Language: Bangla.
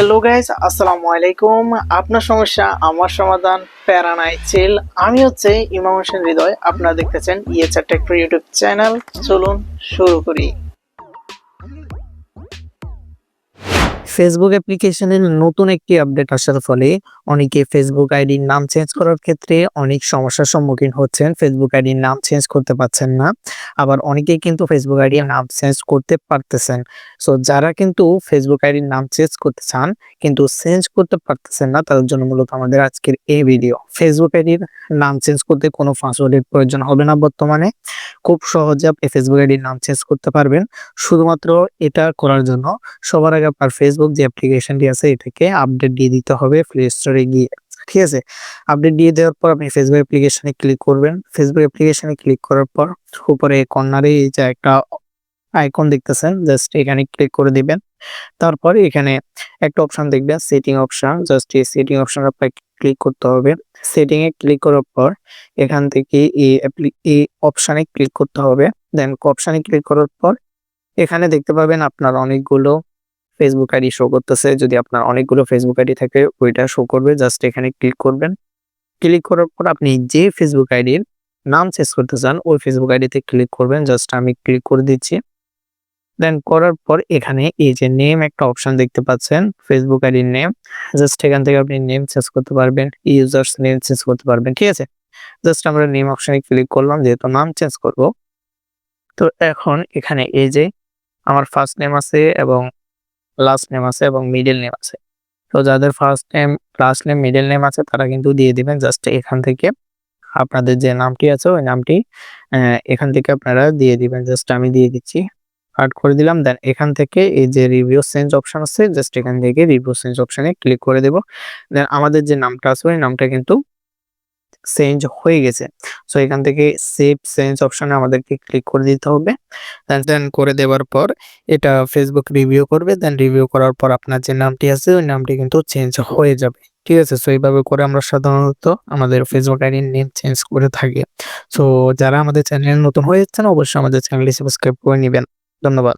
হ্যালো গাইজ আসসালামু আলাইকুম আপনার সমস্যা আমার সমাধান প্যারানাই চিল আমি হচ্ছে ইমাম হোসেন হৃদয় আপনারা দেখতেছেন ইয়েচার টেক ইউটিউব চ্যানেল চলুন শুরু করি ফেসবুক অ্যাপ্লিকেশনের নতুন একটি আপডেট আসার ফলে অনেকে ফেসবুক আইডির নাম চেঞ্জ করার ক্ষেত্রে অনেক সমস্যার সম্মুখীন হচ্ছেন। ফেসবুক আইডির নাম চেঞ্জ করতে পারছেন না। আবার অনেকেই কিন্তু ফেসবুক আইডির নাম চেঞ্জ করতে পারতেছেন। সো যারা কিন্তু ফেসবুক আইডির নাম চেঞ্জ করতে চান, কিন্তু চেঞ্জ করতে পারতেছেন না, তাদের জন্য মূলত আমাদের আজকের এই ভিডিও ফেসবুক আইডির নাম চেঞ্জ করতে কোনো পাসওয়ার্ডের প্রয়োজন হবে না বর্তমানে। খুব সহজে আপনি ফেসবুক আইডির নাম চেঞ্জ করতে পারবেন। শুধুমাত্র এটা করার জন্য সবার আগে আপনার ফেসবুক যে অ্যাপ্লিকেশনটি আছে, এটাকে আপডেট দিয়ে দিতে হবে প্লে স্টোরে গিয়ে। ঠিক আছে? আপডেট দিয়ে দেওয়ার পর আপনি ফেসবুক অ্যাপ্লিকেশনে ক্লিক করবেন। ফেসবুক অ্যাপ্লিকেশনে ক্লিক করার পর উপরে কর্নারে যে একটা আইকন দেখতেছেন জাস্ট এখানে ক্লিক করে দিবেন। তারপর এখানে একটা অপশন দেখবেন সেটিং অপশন জাস্ট এই সেটিং অপশন আপনাকে ক্লিক করতে হবে। সেটিং এ ক্লিক করার পর এখান থেকে এই এই অপশনে ক্লিক করতে হবে। দেন অপশনে ক্লিক করার পর এখানে দেখতে পাবেন আপনার অনেকগুলো ফেসবুক আইডি শো করতেছে। যদি আপনার অনেকগুলো ফেসবুক আইডি থাকে, ওইটা শো করবে। জাস্ট এখানে ক্লিক করবেন। ক্লিক করার পর আপনি যে ফেসবুক আইডির নাম চেঞ্জ করতে চান, ওই ফেসবুক আইডিতে ক্লিক করবেন। জাস্ট আমি ক্লিক করে দিচ্ছি। দেন করার পর এখানে এই যে নেম একটা অপশন দেখতে পাচ্ছেন ফেসবুক আইডির নেম জাস্ট এখান থেকে আপনি নেম চেঞ্জ করতে পারবেন ইউজার্স নেম চেঞ্জ করতে পারবেন, ঠিক আছে? জাস্ট আমরা নেম অপশনে ক্লিক করলাম, যেহেতু নাম চেঞ্জ করব। তো এখন এখানে এই যে আমার ফার্স্ট নেম আছে এবং লাস্ট নেম আছে এবং মিডল নেম আছে। তো যাদের first name last name middle name আছে, তারা কিন্তু দিয়ে দিবেন জাস্ট এখান থেকে আপনাদের যে নামটি আছে, ওই নামটি এখান থেকে আপনারা দিয়ে দিবেন। জাস্ট আমি দিয়ে দিচ্ছি কাট করে দিলাম। দেন এখান থেকে এই যে রিভিউ চেঞ্জ অপশন আছে জাস্ট এখান থেকে রিভিউ চেঞ্জ অপশনে ক্লিক করে দেব। দেন আমাদের যে নামটা আছে, ওই নামটা কিন্তু চেঞ্জ হয়ে গেছে। সো এখান থেকে সেভ চেঞ্জ অপশনে আমাদেরকে ক্লিক করে দিতে হবে। দেন করে দেওয়ার পর এটা ফেসবুক রিভিউ করবে। দেন রিভিউ করার পর আপনার যে নামটি আছে, ওই নামটি কিন্তু চেঞ্জ হয়ে যাবে। ঠিক আছে? সো এইভাবে করে আমরা সাধারণত আমাদের ফেসবুক আইডির নেম চেঞ্জ করে থাকি। সো যারা আমাদের চ্যানেল নতুন হয়ে যাচ্ছেন, অবশ্যই আমাদের চ্যানেলটি সাবস্ক্রাইব করে নেবেন। ধন্যবাদ।